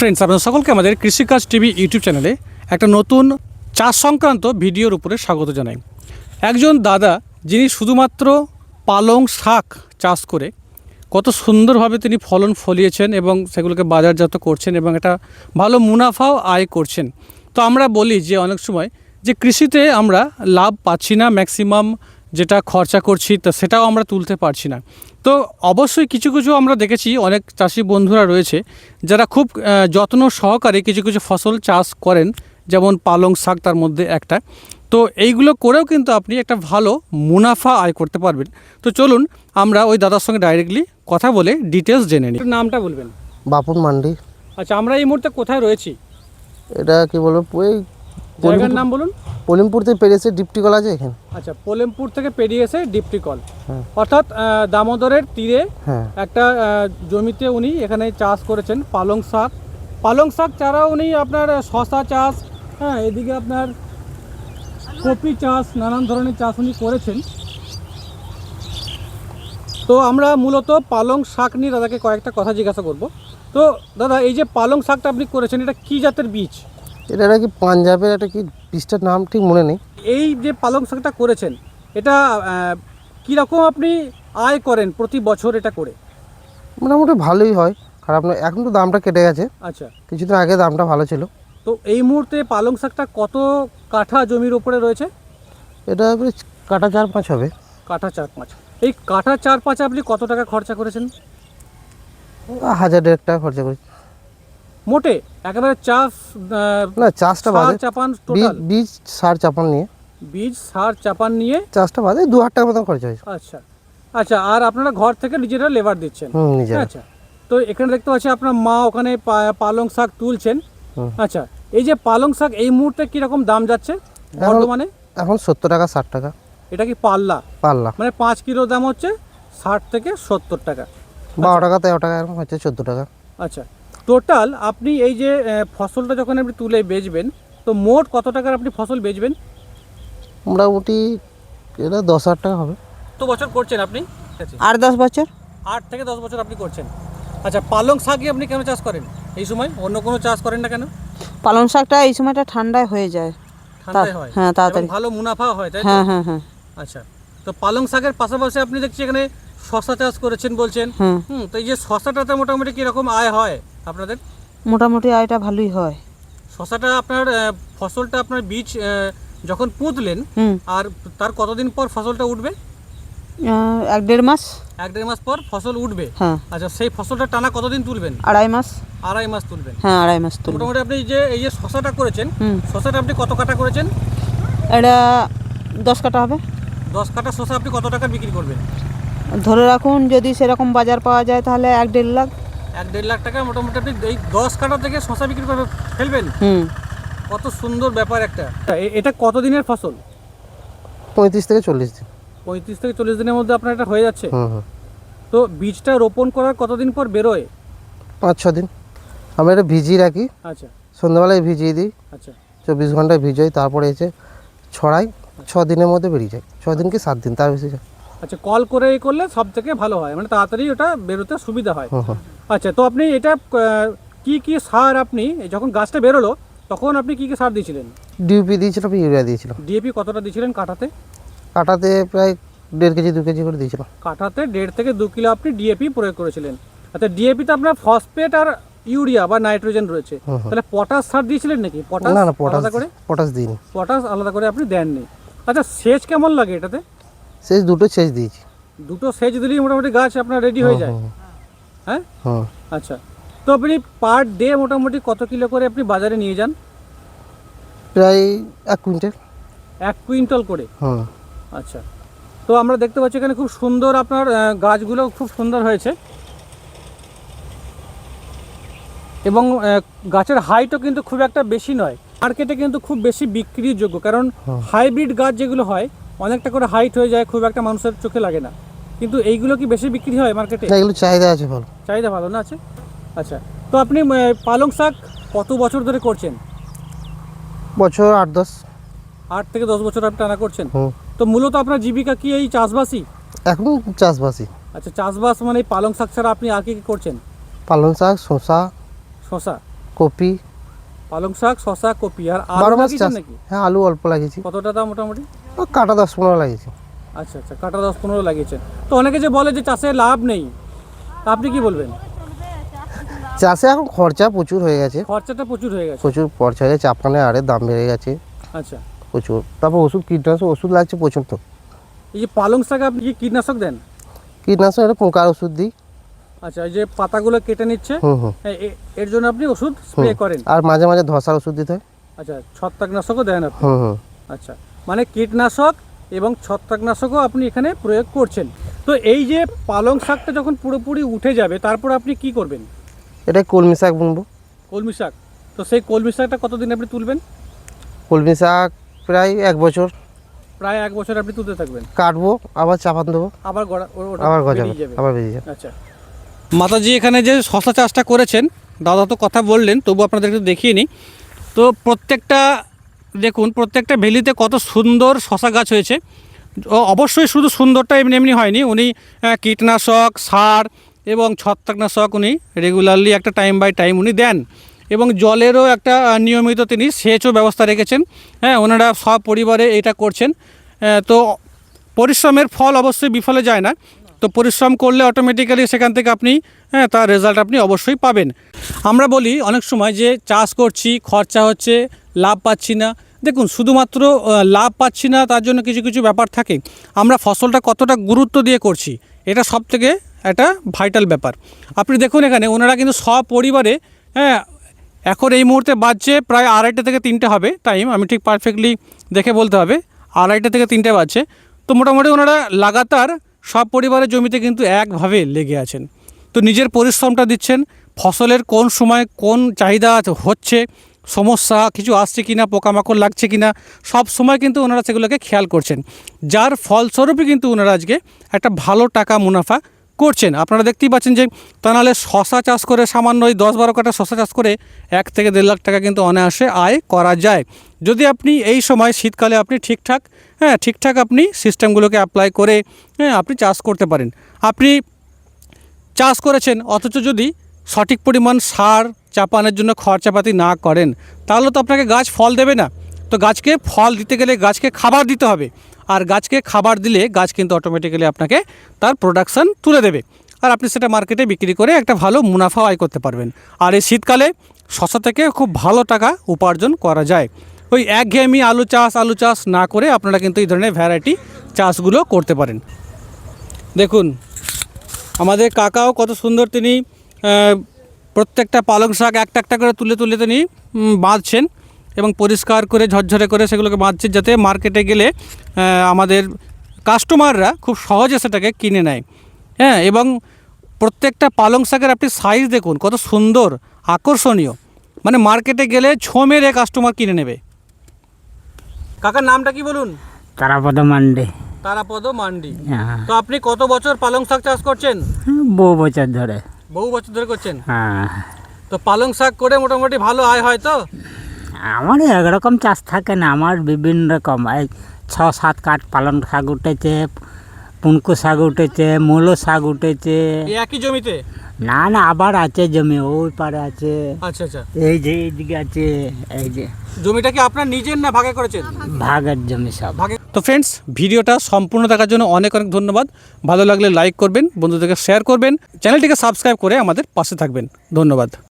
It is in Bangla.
ফ্রেন্ডস আপনাদের সকলকে আমাদের কৃষিকাজ টিভি ইউটিউব চ্যানেলে একটা নতুন চাষ সংক্রান্ত ভিডিওর উপরে স্বাগত জানাই। একজন দাদা, যিনি শুধুমাত্র পালং শাক চাষ করে, কত সুন্দরভাবে তিনি ফলন ফলিয়েছেন এবং সেগুলোকে বাজারজাত করছেন এবং একটা ভালো মুনাফাও আয় করছেন। তো আমরা বলি যে অনেক সময় যে কৃষিতে আমরা লাভ পাচ্ছি না ম্যাক্সিমাম যেটা খরচা করছি তা সেটাও আমরা তুলতে পারছি না। তো অবশ্যই কিছু কিছু আমরা দেখেছি অনেক চাষি বন্ধুরা রয়েছে যারা খুব যত্ন সহকারে কিছু কিছু ফসল চাষ করেন যেমন পালং শাক তার মধ্যে একটা। তো এইগুলো করেও কিন্তু আপনি একটা ভালো মুনাফা আয় করতে পারবেন। তো চলুন আমরা ওই দাদার সঙ্গে ডাইরেক্টলি কথা বলে ডিটেলস জেনে নিই। নামটা বলবেন। বাপুন মান্ডি। আচ্ছা আমরা এই মুহূর্তে কোথায় রয়েছি? এটা কি বলব ওই জায়গার নাম বলুন। পলিমপুর থেকে পেরেছে ডিপটি কল আছে এখানে। আচ্ছা পোলেমপুর থেকে পেরিয়ে এসে ডিপটি কল। অর্থাৎ দামোদরের তীরে হ্যাঁ। একটা জমিতে উনি এখানে চাষ করেছেন পালং শাক। পালং শাক ছাড়া উনি আপনার শশা চাষ হ্যাঁ এদিকে আপনার কপি চাষ নানান ধরনের চাষ উনি করেছেন। তো আমরা মূলত পালং শাক নিয়ে দাদাকে কয়েকটা কথা জিজ্ঞাসা করব। তো দাদা এই যে পালং শাকটা আপনি করেছেন এটা কি জাতের বীজ? এটা নাকি পাঞ্জাবের একটা কি বীজটার নাম ঠিক মনে নেই। এই যে পালং শাকটা করেছেন এটা কীরকম আপনি আয় করেন প্রতি বছর এটা করে? মোটামুটি ভালোই হয় খারাপ নয়। এখন তো দামটা কেটে গেছে। আচ্ছা। কিছুদিন আগে দামটা ভালো ছিল। তো এই মুহূর্তে পালং শাকটা কত কাঠা জমির উপরে রয়েছে? এটা কাটা চার পাঁচ হবে। কাঠা চার পাঁচ। এই কাঠা চার পাঁচ আপনি কত টাকা খরচা করেছেন? হাজার দেড় টাকা খরচা করি মোটে একেবারে চাষ না চাষটা বাদে। চাপান বীজ টোটাল বীজ সার চাপান নিয়ে। বীজ সার চাপান নিয়ে। চাষটা বাদে দু হাজার টাকার মতন খরচা হয়েছে আচ্ছা। আচ্ছা আর আপনারা ঘর থেকে নিজেরা লেবার দিচ্ছেন। আচ্ছা। তো এখানে দেখতে পাচ্ছি আপনার মা ওখানে পালং শাক তুলছেন। আচ্ছা এই যে পালং শাক এই মুহূর্তে কীরকম দাম যাচ্ছে বর্তমানে? এখন সত্তর টাকা ষাট টাকা। এটা কি পাল্লা? পাল্লা। মানে পাঁচ কিলো দাম হচ্ছে ষাট থেকে সত্তর টাকা। বারো টাকা তেরো টাকা এরকম হচ্ছে চোদ্দ টাকা। আচ্ছা। টোটাল আপনি এই যে ফসলটা যখন আপনি তুলে বেচবেন তো মোট কত টাকার আপনি ফসল বেচবেন? মোটামুটি এটা দশ হাজার টাকা হবে। কত বছর করছেন আপনি? আর দশ বছর। আট থেকে দশ বছর আপনি করছেন। আচ্ছা পালং শাকই আপনি কেন চাষ করেন? এই সময় অন্য কোনো চাষ করেন না কেন? পালং শাকটা এই সময়টা ঠান্ডায় হয়ে যায়। ঠান্ডায় হয়। হ্যাঁ, তাড়াতাড়ি। ভালো মুনাফা হয় তাই তো? হ্যাঁ হ্যাঁ হ্যাঁ। আচ্ছা তো পালং শাকের পাশাপাশি আপনি দেখছি এখানে শশা চাষ করেছেন বলছেন। হুম। হুম তো এই যে শশাটাতে মোটামুটি কীরকম আয় হয়? আপনাদের? মোটামুটি আয়টা ভালোই হয়। শশাটা আপনার ফসলটা আপনার বীজ যখন পুঁতলেন আর তার কতদিন পর ফসলটা উঠবে? এক দেড় মাস। এক দেড় মাস পর ফসল উঠবে? হ্যাঁ। আচ্ছা সেই ফসলটা টানা কতদিন তুলবেন? আড়াই মাস। আড়াই মাস তুলবেন। হ্যাঁ আড়াই মাস তো তুলব। মোটামুটি আপনি যে এই যে শশাটা করেছেন শশাটা আপনি কত কাটা করেছেন? এটা দশ কাটা হবে। দশ কাটা শশা আপনি কত টাকা বিক্রি করবেন? ধরে রাখুন যদি সেরকম বাজার পাওয়া যায় তাহলে এক দেড় লাখ। এক দেড় লাখ টাকা মোটামুটি আপনি এই দশ কাটা থেকে শশা বিক্রি করে ফেলবেন। হুম। কত সুন্দর ব্যাপার একটা। এটা কত দিনের ফসল? পঁয়ত্রিশ থেকে চল্লিশ দিন। পঁয়ত্রিশ থেকে চল্লিশ দিনের মধ্যে আপনার এটা হয়ে যাচ্ছে? হুম হুম। তো বীজটা রোপণ করার কতদিন পর বেরোয়? পাঁচ ছ দিন। আমি এটা ভিজিয়ে রাখি। আচ্ছা। সন্ধ্যাবেলায় ভিজিয়ে দিই। আচ্ছা। চব্বিশ ঘন্টায় ভিজোই তারপরে এসে ছড়াই ছ দিনের মধ্যে বেরিয়ে যায়। ছ দিন কি সাত দিন তার বেশি যায়। আচ্ছা কল করে এই করলে সব থেকে ভালো হয়। মানে তাড়াতাড়ি ওটা বেরোতে সুবিধা হয়। হুম হুম। আচ্ছা তো আপনি এটা কি কি সার আপনি যখন গাছটা বেরোলো তখন আপনি কি কি সার দিয়েছিলেন? ডিউপি দিয়েছিলাম ইউরিয়া দিয়েছিলাম ডিএপি কতটা দিয়েছিলেন কাঠাতে কাটাতে প্রায় দেড় কেজি দু কেজি করে দিয়েছিলাম কাঠাতে দেড় থেকে দু কিলো আপনি ডিএপি প্রয়োগ করেছিলেন। আচ্ছা ডিএপিতে আপনার ফসফেট আর ইউরিয়া বা নাইট্রোজেন রয়েছে। তাহলে পটাশ সার দিয়েছিলেন নাকি? পটাশ না না পটাশ করে? পটাশ দিইনি। পটাশ আলাদা করে আপনি দেননি। আচ্ছা সেচ কেমন লাগে এটাতে? সেচ দুটো সেচ দিয়েছি। দুটো সেচ দিলেই মোটামুটি গাছ আপনার রেডি হয়ে যায়। হ্যাঁ? হুম আচ্ছা। তো আপনি পার ডে মোটামুটি কত কিলো করে আপনি বাজারে নিয়ে যান? প্রায় এক কুইন্টাল। এক কুইন্টাল করে? হুম আচ্ছা। তো আমরা দেখতে পাচ্ছি এখানে খুব সুন্দর আপনার গাছগুলো খুব সুন্দর হয়েছে। এবং গাছের হাইটও কিন্তু খুব একটা বেশি নয়। মার্কেটে কিন্তু খুব বেশি বিক্রির যোগ্য। কারণ হাইব্রিড গাছ যেগুলো হয় অনেকটা করে হাইট হয়ে যায় খুব একটা মানুষের চোখে লাগে না। কিন্তু এইগুলো কি বেশি বিক্রি হয় মার্কেটে এগুলো চাহিদা আছে ভালো। চাহিদা ভালো না আছে? আচ্ছা তো আপনি পালং শাক কত বছর ধরে করছেন? বছর আট দশ। আট থেকে দশ বছর আপনি টানা করছেন? তো মূলত আপনার জীবিকা কি এই চাষবাসই? এখন চাষবাসই। আচ্ছা চাষবাস মানে এই পালং শাক ছাড়া আপনি আর কি কি করছেন? পালং শাক শসা শশা কপি। পালং শাক শশা কপি আর আলু লাগিয়েছেন নাকি? হ্যাঁ আলু অল্প লাগিয়েছি। কতটা দাম মোটামুটি? কাটা দশ পনেরো লাগিয়েছি। আচ্ছা আচ্ছা কাটা দশ পনেরো লাগিয়েছেন। তো অনেকে যে বলে যে চাষে লাভ নেই আপনি কি বলবেন? চাষে এখন খরচা প্রচুর হয়ে গেছে। খরচাটা প্রচুর হয়ে গেছে। প্রচুর খরচা হয়ে গেছে চাপানে আরে দাম বেড়ে গেছে। আচ্ছা। প্রচুর। তারপর ওষুধ কীটনাশক ওষুধ লাগছে প্রচুর তো। এই যে পালং শাকে আপনি কি কীটনাশক দেন? কীটনাশক এটা পোকার ওষুধ দিই। আচ্ছা এই যে পাতাগুলো কেটে নিচ্ছে এ- এর জন্য আপনি ওষুধ স্প্রে করেন। আর মাঝে মাঝে ধসার ওষুধ দিতে হয়। আচ্ছা ছত্রাকনাশকও দেন আপনি? আচ্ছা মানে কীটনাশক এবং ছত্রাকনাশকও আপনি এখানে প্রয়োগ করছেন। তো এই যে পালং শাকটা যখন পুরোপুরি উঠে যাবে তারপর আপনি কি করবেন? এটাই কলমি শাক বুনবো। কলমি শাক। তো সেই কলমি শাকটা কতদিন আপনি তুলবেন? কলমি শাক প্রায় এক বছর। প্রায় এক বছর আপনি তুলতে থাকবেন। কাটবো আবার চাপান দেবো। আবার আবার গজাবে যাবে। আবার বেরিয়ে যাবে। আচ্ছা। মাতাজি এখানে যে শশা চাষটা করেছেন দাদা তো কথা বললেন তবু আপনাদের একটু দেখিয়ে নিই। তো প্রত্যেকটা দেখুন, প্রত্যেকটা ভেলিতে কত সুন্দর শশা গাছ হয়েছে। অবশ্যই শুধু সুন্দরটা এমনি এমনি হয়নি, উনি কীটনাশক, সার এবং ছত্রাকনাশক উনি রেগুলারলি একটা টাইম বাই টাইম উনি দেন। এবং জলেরও একটা নিয়মিত তিনি সেচও ব্যবস্থা রেখেছেন। হ্যাঁ ওনারা সব পরিবারে এটা করছেন। তো পরিশ্রমের ফল অবশ্যই বিফলে যায় না। তো পরিশ্রম করলে অটোমেটিক্যালি সেখান থেকে আপনি হ্যাঁ তার রেজাল্ট আপনি অবশ্যই পাবেন। আমরা বলি অনেক সময় যে চাষ করছি, খরচা হচ্ছে, লাভ পাচ্ছি না। দেখুন, শুধুমাত্র লাভ পাচ্ছি না, তার জন্য কিছু কিছু ব্যাপার থাকে। আমরা ফসলটা কতটা গুরুত্ব দিয়ে করছি, এটা সব থেকে একটা ভাইটাল ব্যাপার। আপনি দেখুন এখানে, ওনারা কিন্তু সপরিবারে হ্যাঁ এখন এই মুহূর্তে বাজছে, প্রায় আড়াইটা থেকে তিনটে হবে টাইম আমি ঠিক পারফেক্টলি দেখে বলতে হবে, আড়াইটা থেকে তিনটে বাজছে। তো মোটামুটি ওনারা লাগাতার সব পরিবারের জমিতে কিন্তু একভাবে লেগে আছেন। তো নিজের পরিশ্রমটা দিচ্ছেন, ফসলের কোন সময় কোন চাহিদা হচ্ছে, সমস্যা কিছু আসছে কিনা, পোকামাকড় লাগছে কি না সব সময় কিন্তু ওনারা সেগুলোকে খেয়াল করছেন। যার ফলস্বরূপই কিন্তু ওনারা আজকে একটা ভালো টাকা মুনাফা করছেন। আপনারা দেখতেই পাচ্ছেন যে তা নাহলে শশা চাষ করে সামান্য ওই দশ বারো কাটা শশা চাষ করে এক থেকে দেড় লাখ টাকা কিন্তু অনায়াসে আয় করা যায়। যদি আপনি এই সময় শীতকালে আপনি ঠিকঠাক হ্যাঁ ঠিকঠাক আপনি সিস্টেমগুলোকে অ্যাপ্লাই করে হ্যাঁ আপনি চাষ করতে পারেন। আপনি চাষ করেছেন, অথচ যদি সঠিক পরিমাণ সার চাপানোর জন্য খরচাপাতি না করেন, তাহলে তো আপনাকে গাছ ফল দেবে না। তো গাছকে ফল দিতে গেলে গাছকে খাবার দিতে হবে। আর গাছকে খাবার দিলে গাছ কিন্তু অটোমেটিক্যালি আপনাকে তার প্রোডাকশান তুলে দেবে। আর আপনি সেটা মার্কেটে বিক্রি করে একটা ভালো মুনাফা আয় করতে পারবেন। আর এই শীতকালে শশা থেকে খুব ভালো টাকা উপার্জন করা যায়। ওই একঘেয়েমি আলু চাষ আলু চাষ না করে আপনারা কিন্তু এই ধরনের ভ্যারাইটি চাষগুলো করতে পারেন। দেখুন, আমাদের কাকাও কত সুন্দর তিনি প্রত্যেকটা পালং শাক একটা একটা করে তুলে তুলে তিনি বাঁধছেন। এবং পরিষ্কার করে ঝরঝরে করে সেগুলোকে বাঁধছেন যাতে মার্কেটে গেলে আমাদের কাস্টমাররা খুব সহজে সেটাকে কিনে নেয়। হ্যাঁ এবং প্রত্যেকটা পালং শাকের আপনি সাইজ দেখুন কত সুন্দর আকর্ষণীয়। মানে মার্কেটে গেলে ছো মেরে কাস্টমার কিনে নেবে। কাকার নামটা কি বলুন? তারাপদ মান্ডে। তারাপদ মান্ডি। হ্যাঁ। তো আপনি কত বছর পালং শাক চাষ করছেন? বহু বছর ধরে। বহু বছর ধরে করছেন? হ্যাঁ। তো পালং শাক করে মোটামুটি ভালো আয় হয় তো? আমার একরকম চাষ থাকে না আমার বিভিন্ন রকম। এই ছ সাত কাঠ পালন শাক উঠেছে পুনকু শাক উঠেছে মূলো শাক উঠেছে। একই জমিতে? না না আবার আছে জমি ওই পারে আছে। আচ্ছা আচ্ছা। এই যে এইদিকে আছে এই যে। জমিটা কি আপনার নিজের না ভাগে করেছেন? ভাগের জমি সব। ভাগে তো ফ্রেন্ডস ভিডিওটা সম্পূর্ণ দেখার জন্য অনেক অনেক ধন্যবাদ। ভালো লাগলে লাইক করবেন বন্ধুদেরকে শেয়ার করবেন। চ্যানেলটিকে সাবস্ক্রাইব করে আমাদের পাশে থাকবেন। ধন্যবাদ।